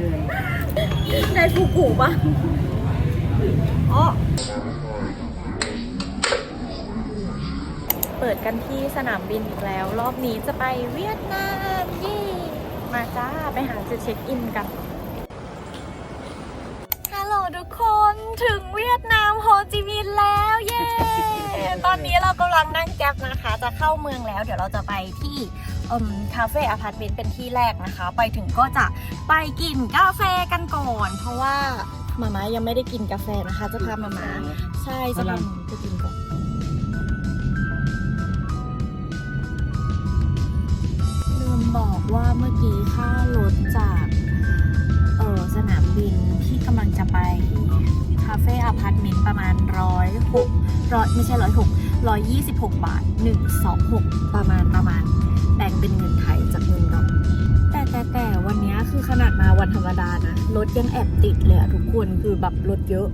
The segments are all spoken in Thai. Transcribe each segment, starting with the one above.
ยได้ฟูกุปะอ๋อเปิดกันที่สนามบินอีกแล้ว รอบนี้จะไปเวียดนามเย่มาจ้า ไปหาจุดเช็คอินกันฮัลโหลทุกคนถึงเวียดนามโฮจิมินห์แล้วเย้ ตอนนี้เรากำลังนั่งแก๊ปนะคะ จะเข้าเมืองแล้ว เดี๋ยวเราจะไปที่ คาเฟ่อพาร์ตเมนต์เป็นที่แรกนะคะ ไปถึงก็จะไปกินกาแฟกันก่อน เพราะว่ามาม่ายังไม่ได้กินกาแฟนะคะ จะพามาม่าใช่จะพามาไปกินก่อนลืมบอกว่าเมื่อกี้ค่ารถจากเออสนามบินที่กำลังจะไปคาเฟ่อพาร์ตเมนต์ประมาณร้อยหกร้อยไม่ใช่ร้อยหกร้อยยี่สิบหกบาทหนึ่งสองหกประมาณประมาณแบ่ง เป็นเงินไทยจากเงินดอกแต่แต่แต่วันนี้คือขนาดมาวันธรรมดานะรถยังแอบติดเลยอะทุกคนคือแบบรถเยอะ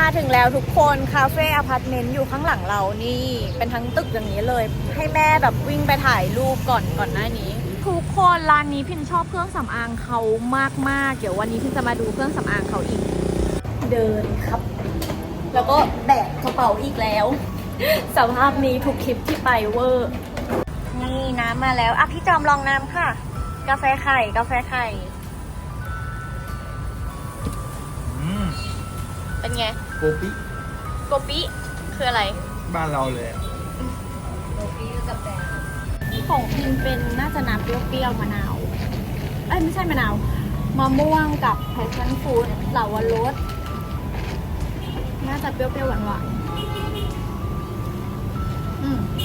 มาถึงแล้วทุกคนคาเฟ่อพาร์ตเมนต์อยู่ข้างหลังเรานี่ เป็นทั้งตึกอย่างนี้เลย ให้แม่แบบวิ่งไปถ่ายรูปก่อนก่อนหน้านี้ทุกคนร้านนี้พินชอบเครื่องสำอางเขามากๆ เดี๋ยววันนี้พินจะมาดูเครื่องสำอางเขาอีก เดินครับ แล้วก็แบกกระเป๋าอีกแล้ว สภาพนี้ทุกคลิปที่ไปเวอร์ นี่น้ำมาแล้ว อะพี่จอมลองน้ำค่ะ กาแฟไข่ กาแฟไข่ อืมเป็นไง โกปิโกปิคืออะไร บ้านเราเลยอะของพิมเป็นน่าจะน้ำเปรี้ยวๆมะนาว เอ้ยไม่ใช่มะนาว มะม่วงกับแพชชั่นฟรุตเหล่าวรสน่าจะเปรี้ยวๆหวานๆอืมอืม เ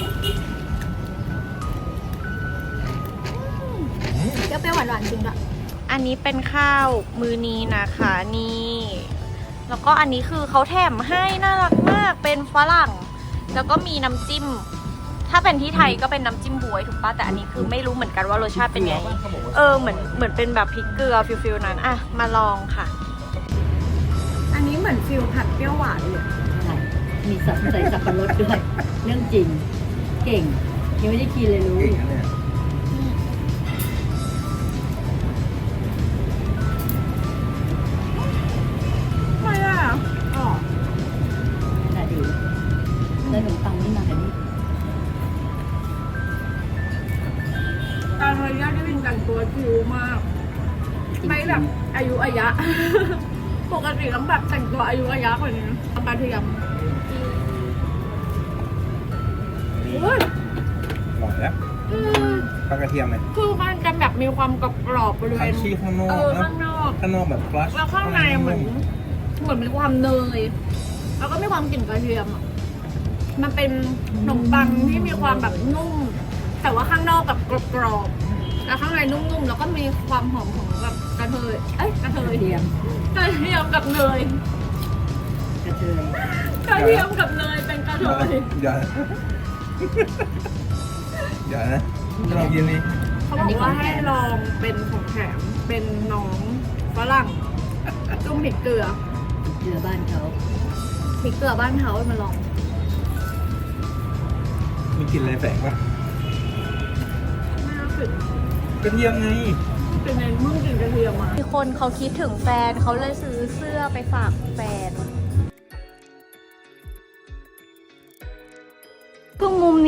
ปรี้ยวๆหวานๆจริงอะอันนี้เป็นข้าวมือนี้นะคะนี่ แล้วก็อันนี้คือเขาแถมให้น่ารักมากเป็นฝรั่ง แล้วก็มีน้ำจิ้ม ถ้าเป็นที่ไทยก็เป็นน้ำจิ้มบวยถูกปะแต่อันนี้คือไม่รู้เหมือนกันว่ารสชาติเป็นไงเขาบอกว่าเออเหมือนเหมือนเป็นแบบพริกเกลือฟิลฟิลนั้นอะมาลองค่ะ อันนี้เหมือนฟิลผัดเปรี้ยวหวานเลยอะไรมีสับใส่สับปะรดด้วย เรื่องจริง เก่ง ยังไม่ได้กินเลยรู้เก่งนะเนี่ยไม่อะอ๋อแต่ดีแล้วขนมปังนี่มากันนี่การระยะที่เป็นกันตัวคิวมาก ไม่แบบอายุอายะ ปกติต้องแบบแต่งตัวอายุอายะกว่านี้ทำกระเทียม ลากระเทียมเลยคือมันจะแบบมีความกรอบๆบริเวคันณชี่ข้างนอเอกอนะข้างนอกข้างนอกแบบฟลัชแล้วข้างในเหมือนเหมือนมีความเนยแล้วก็มีความกลิ่นกระเทียมอะมันเป็นขนมปังที่มีความแบบนุ่ม แต่ว่าข้างนอกแบบกรอบๆแล้วข้างในนุ่มๆแล้วก็มีความหอมของแบบกระเทยเอ้ยกระเทกยระเทียมกระเทียมกับเนยกระเทยกระเทียมกับเนยเป็นกระเทย เดี๋ยวนะเดี๋ยวนะ ลองกินนี่เขาบอกว่าให้ลองเป็นของแถมเป็นน้องฝรั่งจุ่มพริกเกลือเรือบ้านเขาพริกเกลือบ้านเขามาลองมีกลิ่นอะไรแฝงวะไม่รู้สึกกระเทียมไงเป็นไงมึงกินกระเทียมอะมีคนเขาคิดถึงแฟนเขาเลยซื้อเสื้อไปฝากแฟน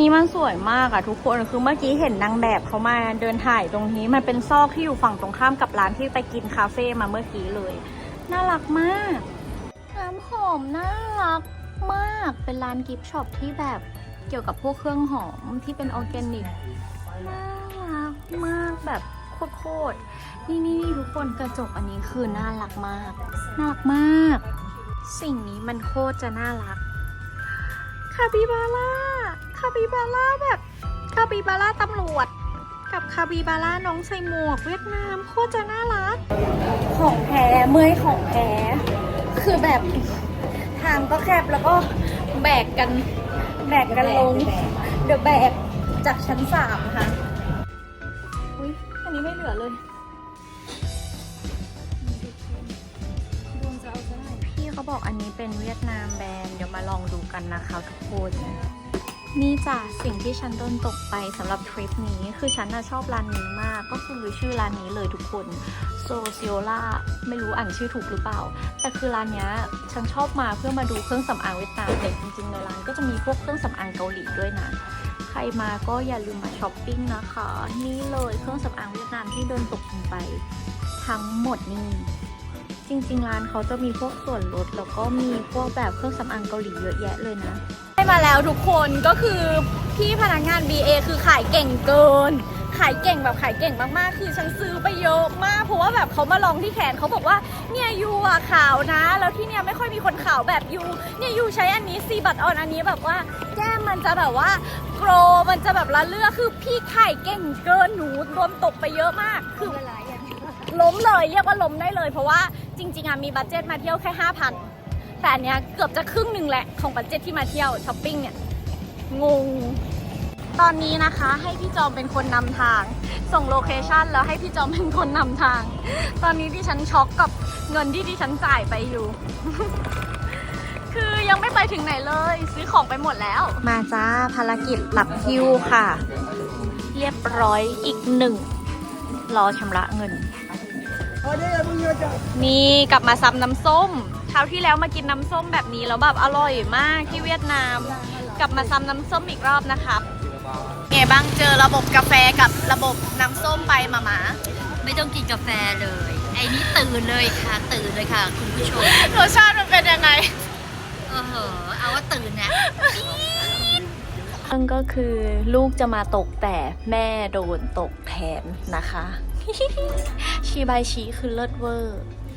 นี้มันสวยมากอะทุกคนคือเมื่อกี้เห็นนางแบบเขามาเดินถ่ายตรงนี้ มันเป็นซอกที่อยู่ฝั่งตรงข้ามกับร้านที่ไปกินคาเฟ่มาเมื่อกี้เลย น่ารักมากน้ำหอมน่ารักมากเป็นร้านกิฟต์ช็อปที่แบบเกี่ยวกับพวกเครื่องหอมที่เป็นออร์แกนิกน่ารักมากแบบโคตรๆนี่นี่ทุกคนกระจกอันนี้คือน่ารักมากน่ารักมาก สิ่งนี้มันโคตรจะน่ารักคาปิบาร่าาปิบาร่าแบบคาปิบาร่าตำรวจ กับคาปิบาร่าน้องใส่หมวกเวียดนามโคตรจะน่ารัก ของแท้เมื่อยของแท้คือแบบทางก็แคบแล้วก็แบกกันแบกกันลงเดี๋ยวแบกจากชั้นสามค่ะอุ้ยอันนี้ไม่เหลือเลยดวงจะเอาซะหน่อยพี่เขาบอกอันนี้เป็นเวียดนามแบรนด์เดี๋ยวมาลองดูกันนะคะทุกคน นี่จ้ะสิ่งที่ฉันโดนตกไปสำหรับทริปนี้ คือฉันน่ะชอบร้านนี้มาก ก็คือชื่อร้านนี้เลยทุกคนโซเซียล่าไม่รู้อ่านชื่อถูกหรือเปล่า แต่คือร้านเนี้ยฉันชอบมาเพื่อมาดูเครื่องสำอางเวียดนามแต่จริงๆในร้านก็จะมีพวกเครื่องสำอางเกาหลีด้วยนะใครมาก็อย่าลืมมาช้อปปิ้งนะคะ นี่เลยเครื่องสำอางเวียดนามที่โดนตกลงไป ทั้งหมดนี่จริงๆร้านเขาจะมีพวกส่วนลดแล้วก็มีพวกแบบเครื่องสำอางเกาหลีเยอะแยะเลยนะ มาแล้วทุกคนก็คือพี่พนักงาน BA คือขายเก่งเกิน ขายเก่งแบบขายเก่งมากๆ คือฉันซื้อไปเยอะมาก เพราะว่าแบบเขามาลองที่แขนเขาบอกว่าเนี่ยยูอะขาวนะ แล้วที่เนี่ยไม่ค่อยมีคนขาวแบบยูเนี่ยยูใช้อันนี้ซีบัตออนอันนี้แบบว่าแก้มมันจะแบบว่าโกรมันจะแบบละเลือคือพี่ขายเก่งเกินหนูโดนตกไปเยอะมากคือลาอย่างนี้ล้มเลยเรียกว่าล้มได้เลย เพราะว่าจริง ๆอะมีบัตเจ็ตมาเที่ยวแค่5,000 แต่อันเนี้ยเกือบจะครึ่งหนึ่งแหละของบัตเจ็ตที่มาเที่ยวช้อปปิ้งเนี่ยงง ตอนนี้นะคะให้พี่จอมเป็นคนนำทาง ส่งโลเคชันแล้วให้พี่จอมเป็นคนนำทาง ตอนนี้ดิฉันช็อกกับเงินที่ดิฉันจ่ายไปอยู่ คือยังไม่ไปถึงไหนเลย ซื้อของไปหมดแล้ว มาจ้าภารกิจหลับคิวค่ะ เรียบร้อยอีกหนึ่งรอชำระเงิน นี่กลับมาซ้ำน้ำส้ม คราวที่แล้วมากินน้ำส้มแบบนี้แล้วแบบอร่อยมากที่เวียดนาม กลับมาซ้ำน้ำส้มอีกรอบนะครับไงบ้างเจอระบบกาแฟกับระบบน้ำส้มไปมาหมาไม่ต้องกินกาแฟเลย ไอ้นี่ตื่นเลยค่ะ ตื่นเลยค่ะ คุณผู้ชมรสชาติมันเป็นยังไงเออเหอะเอาว่าตื่นนะนั่นก็คือลูกจะมาตกแต่แม่โดนตกแทนนะคะ ชีบายชีคือเลิศเวอร์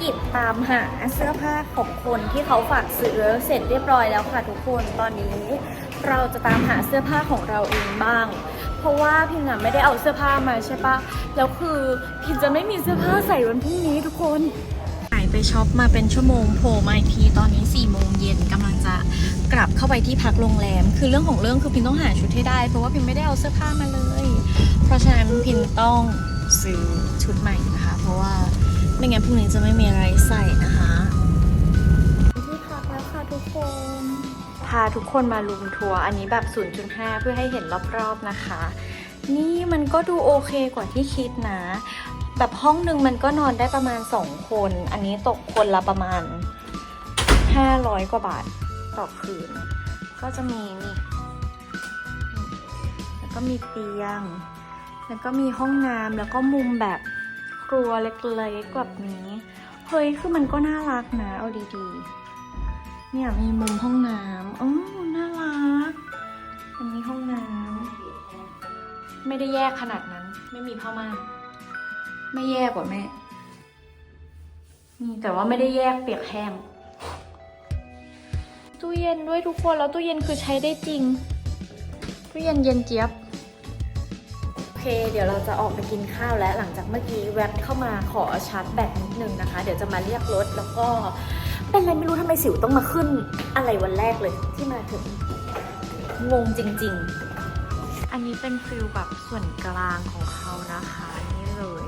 กิจตามหาเสื้อผ้าของคนที่เขาฝากซื้อเสร็จเรียบร้อยแล้วค่ะทุกคนตอนนี้เราจะตามหาเสื้อผ้าของเราเองบ้าง เพราะว่าพิมอะไม่ได้เอาเสื้อผ้ามาใช่ปะแล้วคือพิมจะไม่มีเสื้อผ้าใส่วันพรุ่งนี้ทุกคนหายไปช็อปมาเป็นชั่วโมงโผล่มาอีกทีตอนนี้4ี่โมงเย็นกำลังจะกลับเข้าไปที่พักโรงแรม คือเรื่องของเรื่องคือพิมต้องหาชุดให้ได้ เพราะว่าพิมไม่ได้เอาเสื้อผ้ามาเลย เพราะฉะนั้นพิมต้องซื้อชุดใหม่นะคะ เพราะว่า ไม่งั้นพรุ่งนี้จะไม่มีอะไรใส่นะคะ ที่พักแล้วค่ะทุกคน พาทุกคนมาลุมทัวร์อันนี้แบบ 0.5 เพื่อให้เห็นรอบๆนะคะ นี่มันก็ดูโอเคกว่าที่คิดนะ แบบห้องหนึ่งมันก็นอนได้ประมาณ 2 คน อันนี้ตกคนละประมาณ 500 กว่าบาทต่อคืน ก็จะมีนี่แล้วก็มีเตียง แล้วก็มีห้องน้ำแล้วก็มุมแบบค รัวเล็กๆแบบนี้เฮ้ยคือมันก็น่ารักนะเอาดีๆ เนี่ยมีมุมห้องน้ำอ๋อน่ารัก อันนี้ห้องน้ำไม่ได้แยกขนาดนั้น ไม่มีผ้าม่านไม่แยกกว่าแม่นี่แต่ว่าไม่ได้แยกเปียกแห้งตู้เย็นด้วยทุกคนแล้วตู้เย็นคือใช้ได้จริงตู้เย็นเย็นเจี๊ยบโอ เค เดี๋ยวเราจะออกไปกินข้าวแล้วหลังจากเมื่อกี้แวบเข้ามาขอชาร์จแบตนิดนึงนะคะ เดี๋ยวจะมาเรียกรถแล้วก็เป็นอะไรไม่รู้ทำไมสิวต้องมาขึ้นอะไรวันแรกเลยที่มาถึงงงจริง ๆ อันนี้เป็นฟิลแบบส่วนกลางของเขานะคะนี่เลย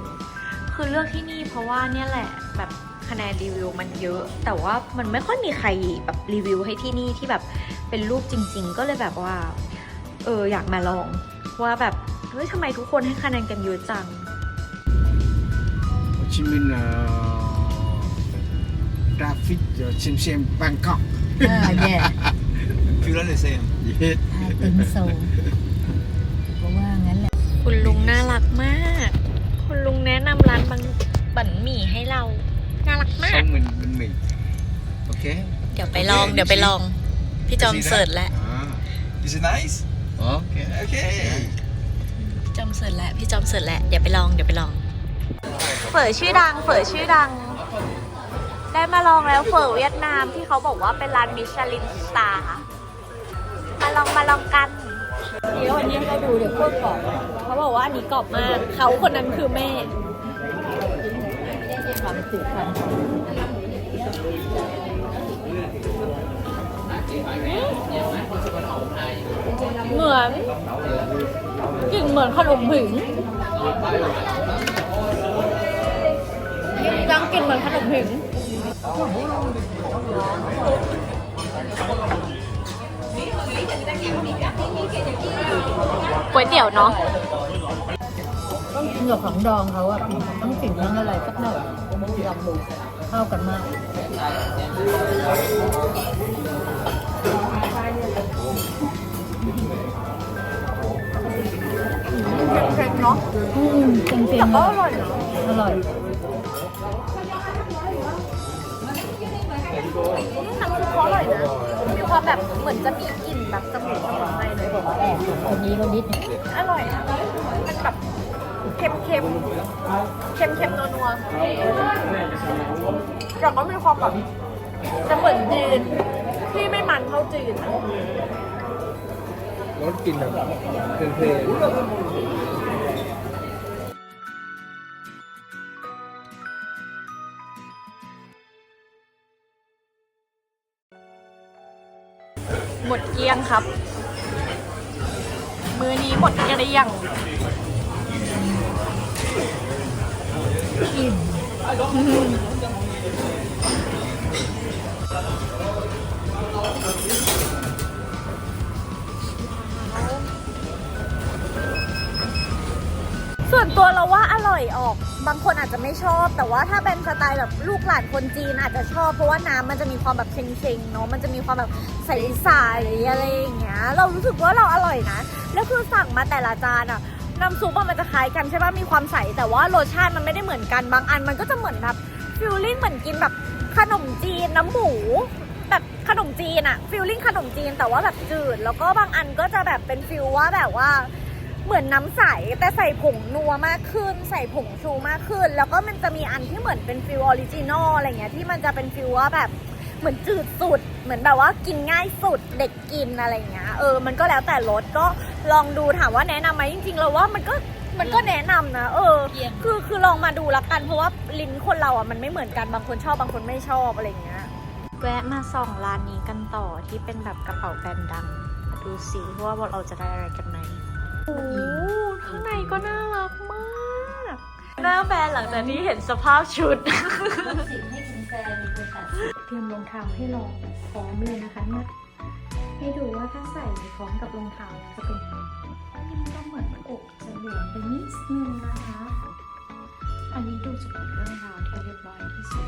คือเลือกที่นี่เพราะว่าเนี่ยแหละแบบคะแนนรีวิวมันเยอะ แต่ว่ามันไม่ค่อยมีใครแบบรีวิวให้ที่นี่ที่แบบเป็นรูปจริง ๆ ก็เลยแบบว่าเอออยากมาลองว่าแบบ ฮ้ยทำไมทุกคนให้คะแนนกันเยอะจัง Hồ Chí Minh uh, traffic uh, xem xem Bangkok เออแย่ฟิลเลอร์เลยเซม yeah. ไอตึงโซงเพราะว่างั้นแหละคุณลุงน่ารักมาก คุณลุงแนะนำร้านบังบันหมี่ให้เรา น่ารักมาก xong mình mình mì ok เดี๋ยวไปลอง เดี๋ยวไปลอง พี่จอมเสิร์ชแล้ว ah. Is it nice ok Okay พี่ จอมเสิร์ชแล้วพี่จอมเสิร์ชแล้วเดี๋ยวไปลองเดี๋ยวไปลอง เฝอชื่อดังเฝอชื่อดัง ได้มาลองแล้วเฝอเวียดนามที่เขาบอกว่าเป็นร้านมิชลินสตาร์ลองมาลองกันเดี๋ยววันนี้ให้ดูเดี๋ยวโคตรกรอบเขาบอกว่าอันนี้กรอบมากเขาคนนั้นคือแม่ความสุขความเหมือน กลิ่นเหมือนขนมผิงยังกลิ่นเหมือนขนมผิงก๋วยเตี๋ยวเนาะต้องกินกับของดองเขาอะต้องสิ่งทั้งอะไรสักหน่อยลองดูเข้ากันมาก เค็มๆเนาะอืมเค็มแต่ๆก็นะอร่อยนะอร่อยน้ำซุปเขาอร่อยนะ มีความแบบเหมือนจะมีกลิ่นแบบสมุนไพรหน่อยแอบคนนี้เขานิดนึงอร่อยนะมันแบบเค็มเค็มเค็มเค็มๆนัวนัวๆแต่ก็มีความแบบจะเหมือนจีนที่ไม่มันเท่าจีนอะ รสกินแบบเพลินหมดเกลี้ยงครับ มือนี้หมดเกลี้ยงอิ่ม ส่วนตัวเราว่าอร่อยออก บางคนอาจจะไม่ชอบ แต่ว่าถ้าเป็นสไตล์แบบลูกหลานคนจีนอาจจะชอบ เพราะว่าน้ำมันจะมีความแบบเชงๆเนาะมันจะมีความแบบใสๆอะไรอย่างเงี้ยเรารู้สึกว่าเราอร่อยนะแล้วคือสั่งมาแต่ละจานอะน้ำซุปมันจะคล้ายกันใช่ป่ะมีความใสแต่ว่ารสชาติมันไม่ได้เหมือนกันบางอัน มันก็จะเหมือนแบบฟิลลิ่งเหมือนกินแบบขนมจีนน้ำหมูแบบขนมจีนอะฟิลลิ่งขนมจีนแต่ว่าแบบจืด แล้วก็บางอันก็จะแบบเป็นฟิลว่าแบบว่า เหมือนน้ำใสแต่ใส่ผงนัวมากขึ้น ใส่ผงชูมากขึ้น แล้วก็มันจะมีอันที่เหมือนเป็นฟิลออริจินอลอะไรเงี้ยที่มันจะเป็นฟิลว่าแบบเหมือนจืดสุด เหมือนแบบว่ากินง่ายสุดเด็กกินอะไรเงี้ยเออมันก็แล้วแต่รสก็ลองดูถามว่าแนะนำไหมจริงๆเราว่ามันก็มันก็แนะนำนะเออคือคือลองมาดูละกันเพราะว่าลิ้นคนเราอะมันไม่เหมือนกันบางคนชอบบางคนไม่ชอบอะไรเงี้ย แวะมาส่องร้านนี้กันต่อที่เป็นแบบกระเป๋าแบรนด์ดังมาดูสิว่าเราจะได้อะไรกันไหม โอ้ข้างในก็น่ารักมาก หน้าแบรนด์หลังจากที่เห็นสภาพชุด สิ่งให้คุณแฟนมีคนตัดเตรียมรองเท้าให้ลองพร้อมเลยนะคะเนี่ยให้ดูว่าถ้าใส่พร้อมกับรองเท้าจะเป็นยังไงอันนี้ก็เหมือนอกจะเหลืองไปนิดนึงนะคะ อันนี้ดูจะเป็นเรื่องราวที่เรียบร้อยที่สุด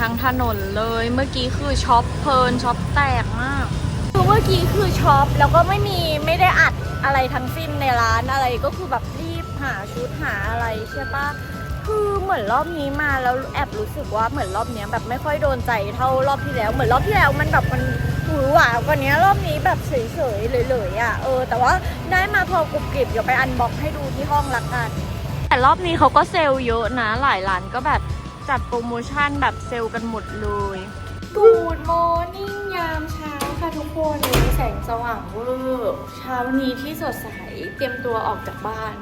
ทั้งถนนเลย เมื่อกี้คือช็อปเพลินช็อปแตกมากคือเมื่อกี้คือช็อปแล้วก็ไม่มีไม่ได้อัดอะไรทั้งสิ้นในร้านอะไรก็คือแบบรีบหาชุดหาอะไรใช่ปะคือเหมือนรอบนี้มาแล้วแอบรู้สึกว่าเหมือนรอบเนี้ยแบบไม่ค่อยโดนใจเท่ารอบที่แล้ว เหมือนรอบที่แล้วมันแบบมันหวือหวาว่านี้รอบนี้แบบเฉยๆเลยๆอะเออแต่ว่าได้มาพอกรุบกริบเดี๋ยวไปอันบ็อกให้ดูที่ห้องละกันแต่รอบนี้เขาก็เซลล์เยอะนะหลายร้านก็แบบ จัดโปรโมชั่นแบบเซลล์กันหมดเลย Good morning ยามเช้าค่ะทุกคนมีแสงสว่างเวอร์เช้านี้ที่สดใสเตรียมตัวออกจากบ้าน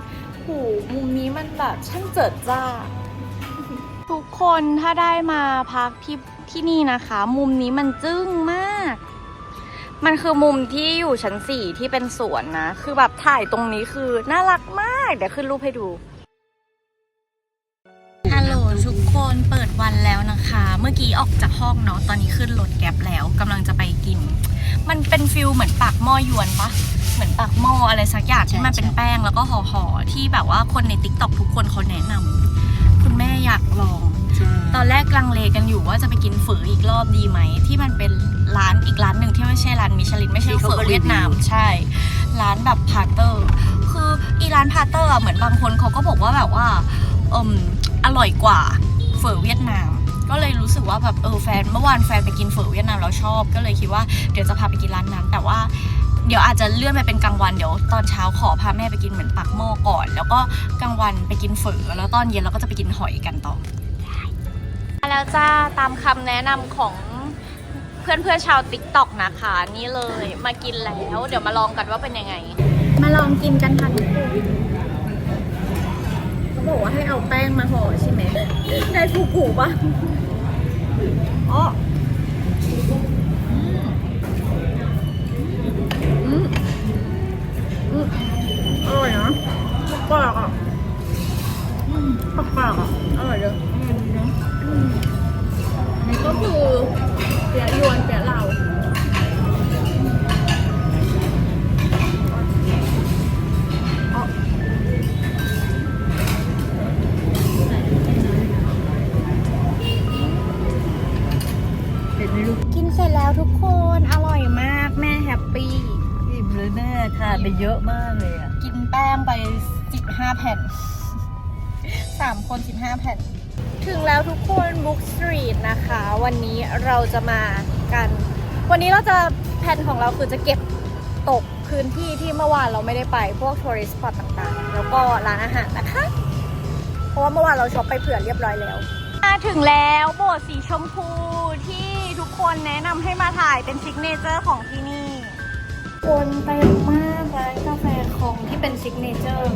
หูมุมนี้มันแบบช่างเจิดจ้า ทุกคนถ้าได้มาพักที่ที่นี่นะคะ มุมนี้มันจึ้งมาก มันคือมุมที่อยู่ชั้นสี่ที่เป็นสวนนะ คือแบบถ่ายตรงนี้คือน่ารักมาก เดี๋ยวขึ้นรูปให้ดู วันแล้วนะคะ เมื่อกี้ออกจากห้องเนาะตอนนี้ขึ้นรถแก๊ปแล้วกำลังจะไปกิน มันเป็นฟิลเหมือนปากหม้อยวนปะเหมือนปากหม้ออะไรสักอย่างที่มันเป็นแป้งแล้วก็ห่อๆที่แบบว่าคนในติ๊กต็อกทุกคนเขาแนะนำคุณแม่อยากลอง ตอนแรกลังเลกันอยู่ว่าจะไปกินฝืออีกรอบดีไหม ที่มันเป็นร้านอีกร้านหนึ่งที่ไม่ใช่ร้านมิชลินไม่ใช่ฝือเวียดนามใช่ ร้านแบบพาเตอร์ คืออีร้านพาเตอร์อะเหมือนบางคนเขาก็บอกว่าแบบว่าเอิมอร่อยกว่า เฝอเวียดนาม ก็เลยรู้สึกว่าแบบเออแฟนเมื่อวานแฟนไปกินเฝอเวียดนามแล้วชอบ ก็เลยคิดว่าเดี๋ยวจะพาไปกินร้านนั้น แต่ว่าเดี๋ยวอาจจะเลื่อนไปเป็นกลางวันเดี๋ยวตอนเช้าขอพาแม่ไปกินเหมือนปักหม้อก่อน แล้วก็กลางวันไปกินเฝอแล้วตอนเย็นเราก็จะไปกินหอยกันต่อแล้วจ้าตามคำแนะนำของเพื่อนเพื่อนๆชาวติ๊กต็อกนะคะนี่เลยมากินแล้ว เดี๋ยวมาลองกันว่าเป็นยังไง มาลองกินกันค่ะทุกคนเขา บอกว่าให้เอาแป้งมาห่อใช่ไหมได้ผูผูๆปะอ๋ออืมอืมอร่อยนะปากอะอืมปากปากอะอร่อยเลยอร่อยดีนะอืมอันนี้ก็คือเปียะยวนเปียะเหล่า สร็จแล้วทุกคนอร่อยมากแม่แฮปปี้ อิ่มเลยแม่ทานไปเยอะมากเลยอะกินแป้งไป 15 แผ่น 3 คน 15 แผ่น ถึงแล้วทุกคนบุ๊กสตรีทนะคะ วันนี้เราจะมากัน วันนี้เราจะแผนของเราคือจะเก็บตกพื้นที่ที่เมื่อวานเราไม่ได้ไปพวกทัวริสต์สปอตต่างๆ แล้วก็ร้านอาหารนะคะ เพราะว่าเมื่อวานเราช็อปไปเผื่อเรียบร้อยแล้วมาถึงแล้วโบสถ์สีชมพูที่ทุก คนแนะนำให้มาถ่ายเป็นซิกเนเจอร์ของที่นี่ คนเต็มมากร้านกาแฟของที่เป็นซิกเนเจอร์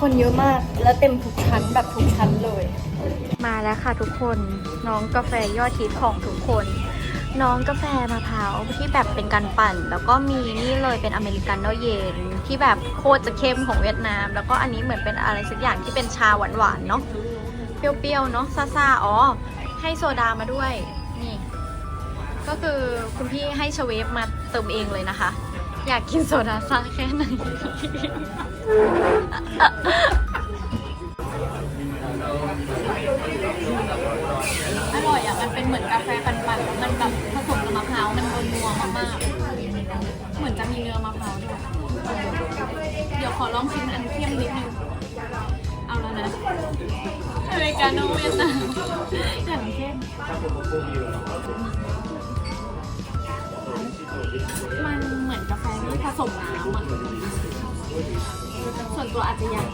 คนเยอะมากและเต็มทุกชั้นแบบทุกชั้นเลย มาแล้วค่ะทุกคนน้องกาแฟยอดฮิตของทุกคน น้องกาแฟมะพร้าวที่แบบเป็นการปั่น แล้วก็มีนี่เลยเป็นอเมริกาโน่เย็นที่แบบโคตรจะเข้มของเวียดนาม แล้วก็อันนี้เหมือนเป็นอะไรสักอย่างที่เป็นชาหวานๆเนาะเปรี้ยวๆเนาะซ่าๆอ๋อให้โซดามาด้วยนี่ ก็คือคุณพี่ให้ชเวฟมาเติมเองเลยนะคะ อยากกินโซดาซ่าแค่ไหน อร่อยอะ มันเป็นเหมือนกาแฟปั่นๆแล้วมันแบบผสมกับมะพร้าวมันนัวมากๆ เหมือนจะมีเนื้อมะพร้าวด้วย เดี๋ยวขอลองชิมอันเข้มนิดนึง เอาแล้วนะอเมริกาโน่เวียดนามอย่างเข้ม มันเหมือนกาแฟที่ผสมน้ำอะส่วนตัวอาจจะยัง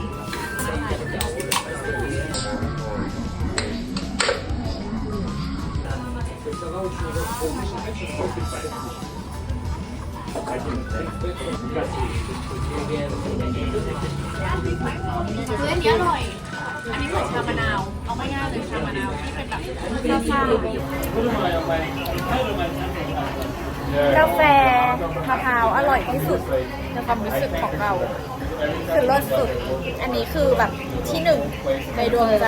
เฮ้ยอันนี้อร่อย อันนี้เหมือนชามะนาว เอาง่ายๆเลยชามะนาวที่เป็นแบบซ่า กาแฟมะพร้าวอร่อยที่สุดในความรู้สึกของเรา คือรสสุด อันนี้คือแบบที่หนึ่งในดวงใจ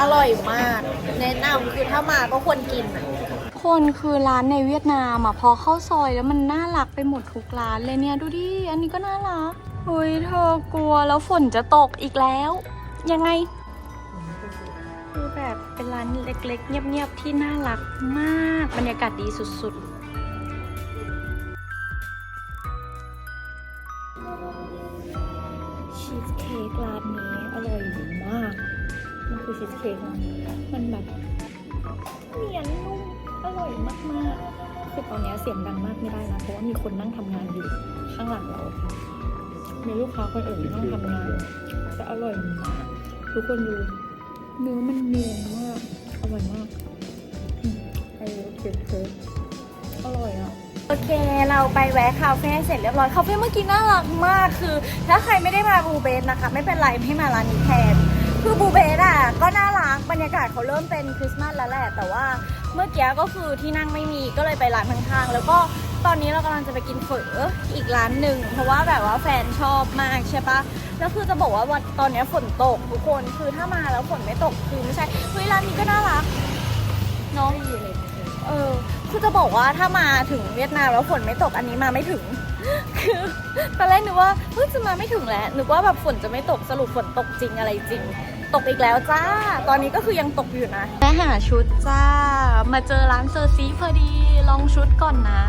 อร่อยมาก แนะนำคือถ้ามาก็ควรกินคนคือร้านในเวียดนามอะพอเข้าซอยแล้วมันน่ารักไปหมดทุกร้านเลยเนี่ยดูดิอันนี้ก็น่ารักเฮ้ยเธอกลัวแล้วฝนจะตกอีกแล้ว ยังไงคือแบบเป็นร้านเล็กๆ เงียบๆที่น่ารักมากบรรยากาศดีสุดๆ ชีสเค้กมันแบบเนียนนุ่มอร่อยมากๆคือตอนนี้เสียงดังมากไม่ได้นะเพราะว่ามีคนนั่งทำงานอยู่ข้างหลังเราค่ะมีลูกค้าคนอื่นนั่งทำงานแต่อร่อยมากทุกคนดูเนื้อมันเนียนมากอร่อยมากอืมไอ้เค้กเค้กอร่อยอะโอเค เราไปแวะคาเฟ่เสร็จเรียบร้อย คาเฟ่เมื่อกี้น่ารักมาก คือ ถ้าใครไม่ได้มาบูเบสนะคะ ไม่เป็นไรให้มาร้านนี้แทน คือบูเบสอะก็น่ารักบรรยากาศเขาเริ่มเป็นคริสต์มาสแล้วแหละ แต่ว่าเมื่อกี้ก็คือที่นั่งไม่มีก็เลยไปร้านข้างๆ แล้วก็ตอนนี้เรากำลังจะไปกินเฝออีกร้านหนึ่งเพราะว่าแบบว่าแฟนชอบมากใช่ปะแล้วคือจะบอกว่าวันตอนนี้ฝนตกทุกคนคือถ้ามาแล้วฝนไม่ตกคือไม่ใช่เฮ้ยร้านนี้ก็น่ารักเนาะเออคือจะบอกว่าถ้ามาถึงเวียดนามแล้วฝนไม่ตกอันนี้มาไม่ถึง คือตอนแรกนึกว่าเฮ้ยจะมาไม่ถึงแล้วนึกว่าแบบฝนจะไม่ตกสรุปฝนตกจริงอะไรจริง ตกอีกแล้วจ้า ตอนนี้ก็คือยังตกอยู่นะแม่หาชุดจ้า มาเจอร้านเซอร์ซีพอดี ลองชุดก่อนนะ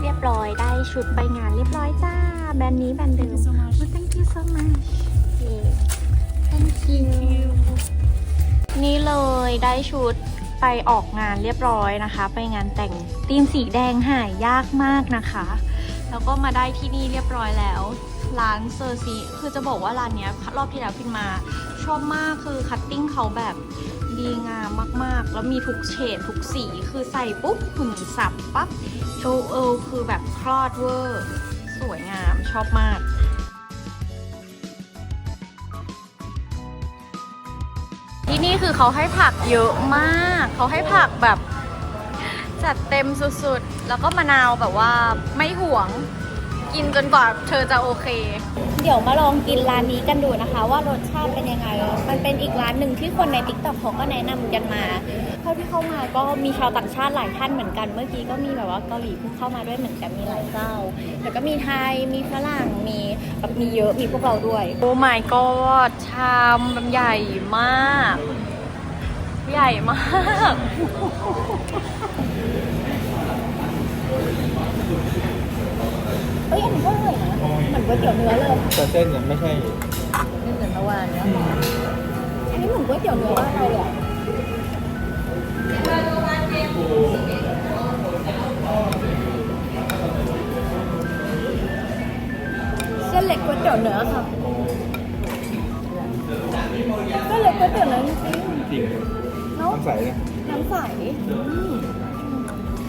เรียบร้อยได้ชุดไปงานเรียบร้อยจ้า แบรนด์นี้แบรนด์เดิม Oh, thank you so much yeah. thank you นี่เลยได้ชุด ไปออกงานเรียบร้อยนะคะ ไปงานแต่งธีมสีแดงหายยากมากนะคะ แล้วก็มาได้ที่นี่เรียบร้อยแล้ว ร้านเซอร์ซีคือจะบอกว่าร้านเนี้ยรอบที่แล้วพินมาชอบมากคือคัตติ้งเขาแบบดีงามมาก ๆ แล้วมีทุกเฉดทุกสีคือใส่ปุ๊บหุ่นสับปั๊บเอลเอลคือแบบคลอดเวอร์ สวยงามชอบมาก นี่คือเขาให้ผักเยอะมาก เขาให้ผักแบบจัดเต็มสุดๆ แล้วก็มะนาวแบบว่าไม่หวง กินจนกว่าเธอจะโอเค เดี๋ยวมาลองกินร้านนี้กันดูนะคะ ว่ารสชาติเป็นยังไง มันเป็นอีกร้านหนึ่งที่คนในติ๊กต็อกเขาก็แนะนำกันมา ท่าที่เข้ามาก็มีชาวต่างชาติหลายท่านเหมือนกัน เมื่อกี้ก็มีแบบว่าเกาหลีเพิ่งเข้ามาด้วยเหมือนกันมีหลายเจ้าแล้วก็มีไทยมีฝรั่งมีแบบมีเยอะมีพวกเราด้วย โอ้ my god ชามมันใหญ่มาก ใหญ่มากเอ้ยอันนี้ก็อร่อยนะเหมือนก๋วยเตี๋ยวเนื้อเลยแต่เส้นเนี่ยไม่ใช่นี่เหมือนเมื่อวานเนี้ยอันนี้เหมือนก๋วยเตี๋ยวเนื้อบ้านเราเลยอะ ตี๋ยวเนื้อค่ะเส้นเล็กก๋วยเตี๋ยวเนื้อจริงจริงๆเนาะน้ำใสเนี่ยน้ำใส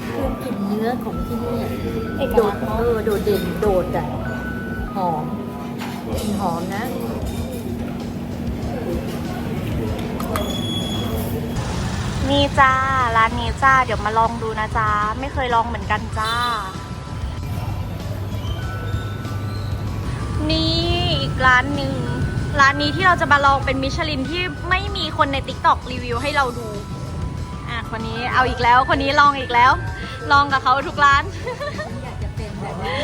เครื่องกลิ่นเนื้อของที่นี่อะเอกโดลัดกษณ์เนาะเออโดดเด่นโดดอะหอมกลิ่นหอมนะนี่จ้าร้านนี้จ้า เดี๋ยวมาลองดูนะจ้า ไม่เคยลองเหมือนกันจ้า นี่อีกร้านหนึ่งร้านนี้ที่เราจะมาลองเป็นมิชลินที่ไม่มีคนใน t ิ k t o k รีวิวให้เราดู อะคนนี้เอาอีกแล้ว คนนี้ลองอีกแล้ว ลองกับเขาทุกร้าน อยากจะเป็นแบบว่า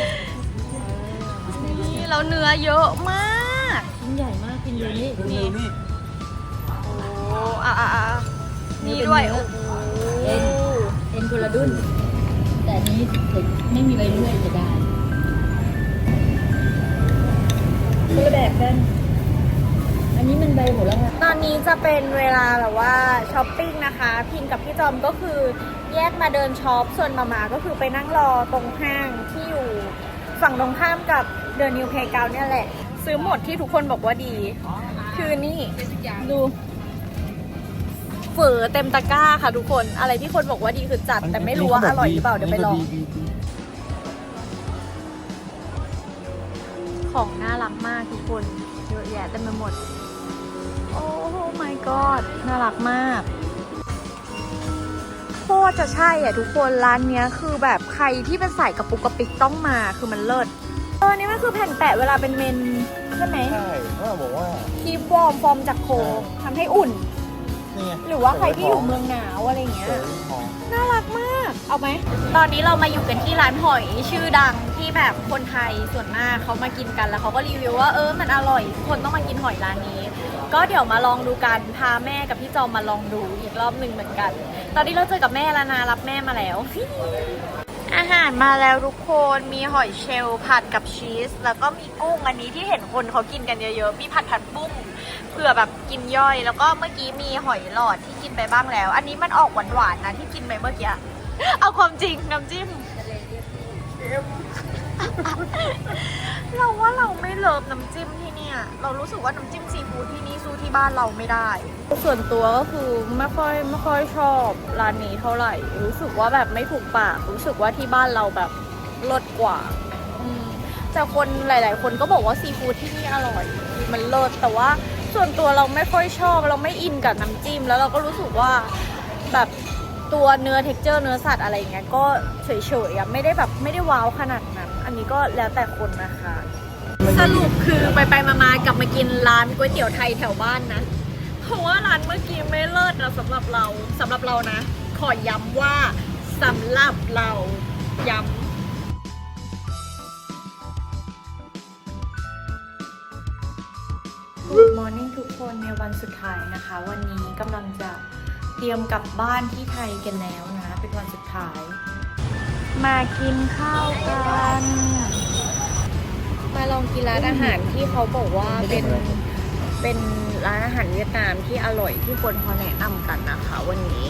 นี่แล้วเนื้อเยอะมาก ชิ้นใหญ่มากกินดูนี่นี่โอ้อะอะอะนี่ด้วยโอ้โหเอ็นเอ็นคนละดุนแต่อันนี้เด็กไม่มีใบเลื่อยจะได้ คนละแบบกัน อันนี้มันใบโหระพาตอนนี้จะเป็นเวลาแบบว่าช้อปปิ้งนะคะ พินกับพี่จอมก็คือแยกมาเดินช็อป ส่วนมามาก็คือไปนั่งรอตรงห้างที่อยู่ฝั่งตรงข้ามกับเด e นิวเพย์เกาเนี่ยแหละ ซื้อหมดที่ทุกคนบอกว่าดี คือนี่ดูเฝอเต็มตะกร้าค่ะทุกคน อะไรที่คนบอกว่าดีคือจัด แต่ไม่รู้ว่าอร่อยหรือเปล่าเดี๋ยวไปลอง ของน่ารักมากทุกคน เยอะแยะเต็มไปหมด โอ้ my god น่ารักมากโคตรจะใช่อะทุกคนร้านเนี้ยคือแบบใครที่เป็นสายกระปุกกระปิกต้องมาคือมันเลิศเออนี่มันคือแผ่นแปะเวลาเป็นเมนใช่ไหมใช่เขาบอกว่า คีบวอร์มฟอร์มจากโคทำให้อุ่น นี่ไงหรือว่าใครที่อยู่เมืองหนาวอะไรอย่างเงี้ย เสริมหอม น่ารักมาก เอาไหม ตอนนี้เรามาอยู่กันที่ร้านหอยชื่อดังที่แบบคนไทยส่วนมากเขามากินกันแล้วเขาก็รีวิวว่าเออมันอร่อยคนต้องมากินหอยร้านนี้ ก็เดี๋ยวมาลองดูกันพาแม่กับพี่จอมมาลองดูอีกรอบหนึ่งเหมือนกัน ตอนนี้เราเจอกับแม่แล้วนะรับแม่มาแล้ว อาหารมาแล้วทุกคนมีหอยเชลล์ผัดกับชีส แล้วก็มีกุ้งอันนี้ที่เห็นคนเขากินกันเยอะๆ มีผัดผัดบุ้งเผื่อแบบกินย่อย แล้วก็เมื่อกี้มีหอยหลอดที่กินไปบ้างแล้ว อันนี้มันออกหวานๆนะที่กินไปเมื่อกี้ เอาความจริงน้ำจิ้ม เราว่าเราไม่เลิฟน้ำจิ้มที่เนี่ย เรารู้สึกว่าน้ำจิ้มซีฟู้ดที่นี่สู้ที่บ้านเราไม่ได้ ส่วนตัวก็คือไม่ค่อยไม่ค่อยชอบร้านนี้เท่าไหร่ รู้สึกว่าแบบไม่ถูกปาก รู้สึกว่าที่บ้านเราแบบรสกว่าอืมแต่คนหลาย ๆ คนก็บอกว่าซีฟู้ดที่นี่อร่อย มันเลิศแต่ว่าส่วนตัวเราไม่ค่อยชอบ เราไม่อินกับน้ำจิ้ม แล้วเราก็รู้สึกว่าแบบ ตัวเนื้อเท็กเจอร์เนื้อสัตว์อะไรเงี้ยก็เฉยๆอะไม่ได้แบบไม่ได้ว้าวขนาดนั้น อันนี้ก็แล้วแต่คนนะคะ สรุปคือไปไปๆมาๆกลับมากินร้านก๋วยเตี๋ยวไทยแถวบ้านนะ เพราะว่าร้านเมื่อกี้ไม่เลิศนะสำหรับเราสำหรับเรานะ ขอย้ำว่าสำหรับเราย้ำ Good morning ทุกคนในวันสุดท้ายนะคะ วันนี้กำลังจะ เตรียมกลับบ้านที่ไทยกันแล้วนะ เป็นวันสุดท้าย มากินข้าวกัน มาลองกินร้านอาหารที่เขาบอกว่าเป็นเป็นร้านอาหารเวียดนามที่อร่อยที่คนเขาแนะนำกันนะคะวันนี้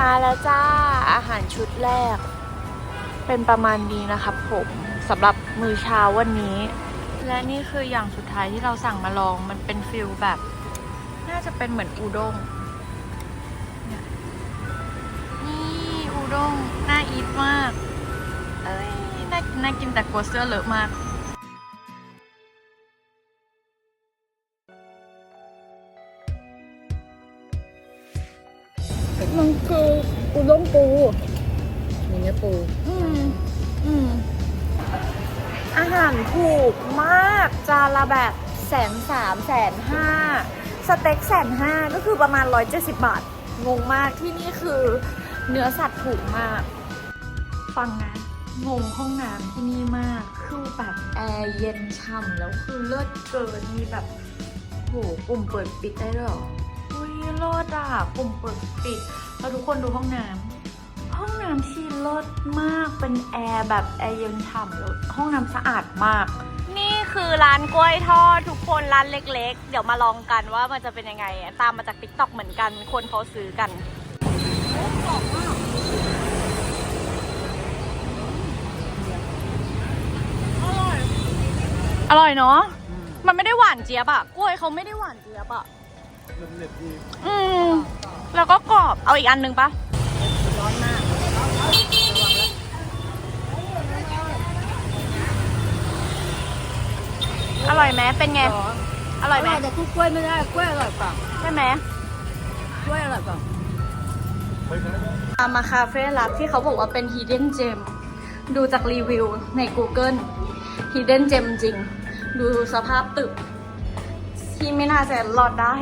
มาแล้วจ้าอาหารชุดแรก เป็นประมาณนี้นะครับผมสำหรับมื้อเช้าวันนี้ และนี่คืออย่างสุดท้ายที่เราสั่งมาลองมันเป็นฟิลแบบ น่าจะเป็นเหมือนอูด้งเนี่ยนี่อูด้งน่าอีทมากเอ้ยน่าน่ากินแต่กลัวเสื้อเลอะมากมันคืออุด้งปูมีเนื้อปู อืม อืม อาหารถูกมาก จานละแบบแสนสามแสนห้า สเต็กแสนห้าก็คือประมาณ 170 บาท งงมากที่นี่คือเนื้อสัตว์ถูกมาก ฟังนะ งงห้องน้ำที่นี่มาก คือแบบแอร์เย็นฉ่ำแล้วคือเลิศเกินมีแบบโหปุ่มเปิดปิดได้ด้วยหรออุ้ยเลิศอะปุ่มเปิดปิดแล้วทุกคนดูห้องน้ำห้องน้ำที่เลิศมากเป็นแอร์แบบแอร์เย็นฉ่ำแล้วห้องน้ำสะอาดมาก คือร้านกล้วยทอดทุกคนร้านเล็ก ๆ เดี๋ยวมาลองกันว่ามันจะเป็นยังไง ตามมาจากติ๊กต็อกเหมือนกัน คนเขาซื้อกันอร่อยเนาะ มันไม่ได้หวานเจี๊ยบอะกล้วยเขาไม่ได้หวานเจี๊ยบอะอืม แล้วก็กรอบ เอาอีกอันหนึ่งปะ ร้อนมาก อร่อยไหมเป็นไง อร่อยไหมแต่กล้วยไม่ได้กล้วยอร่อยกว่าใช่ไหมกล้วยอร่อยกว่าตามมาคาเฟ่ลับที่เขาบอกว่าเป็น hidden gem ดูจากรีวิวใน Google hidden gem จริง ดูสภาพตึก ที่ไม่น่าจะรอดได้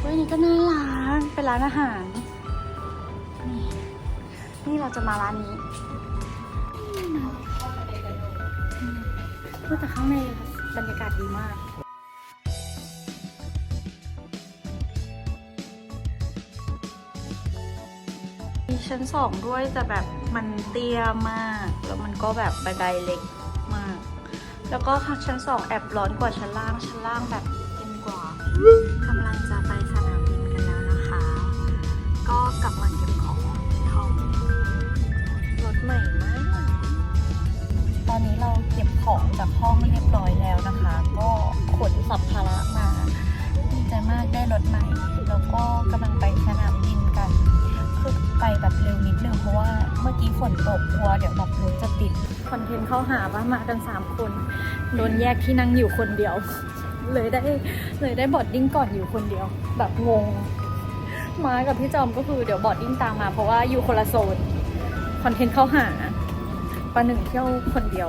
เฮ้ยนี่ก็น่ารักเป็นร้านอาหาร นี่นี่เราจะมาร้านนี้นี่นะอืมพูดแต่ข้างใน บรรยากาศดีมาก มีชั้นสองด้วยแต่แบบมันเตี้ยมาก แล้วมันก็แบบบันไดเล็กมาก แล้วก็ชั้นสองแอบร้อนกว่าชั้นล่าง ชั้นล่างแบบเย็นกว่ากำลังจะไปสนามบินกันแล้วนะคะ ก็กลับมาเก็บของที่ห้องรถใหม่ ของจากห้องเรียบร้อยแล้วนะคะ ก็ขนสัมภาระมาดีใจมากได้รถใหม่ แล้วก็กำลังไปสนามบินกัน คือไปแบบเร็วนิดนึงเพราะว่าเมื่อกี้ฝนตกกลัวเดี๋ยวแบบรถจะติดคอนเทนต์เข้าหาว่ามากัน 3 คนโดนแยกที่นั่งอยู่คนเดียว เลยได้เลยได้บอดดิ้งก่อนอยู่คนเดียว แบบงงมากับพี่จอมก็คือเดี๋ยวบอดดิ้งตามมาเพราะว่าอยู่คนละโซนคอนเทนต์เข้าหาประหนึ่งเที่ยวคนเดียว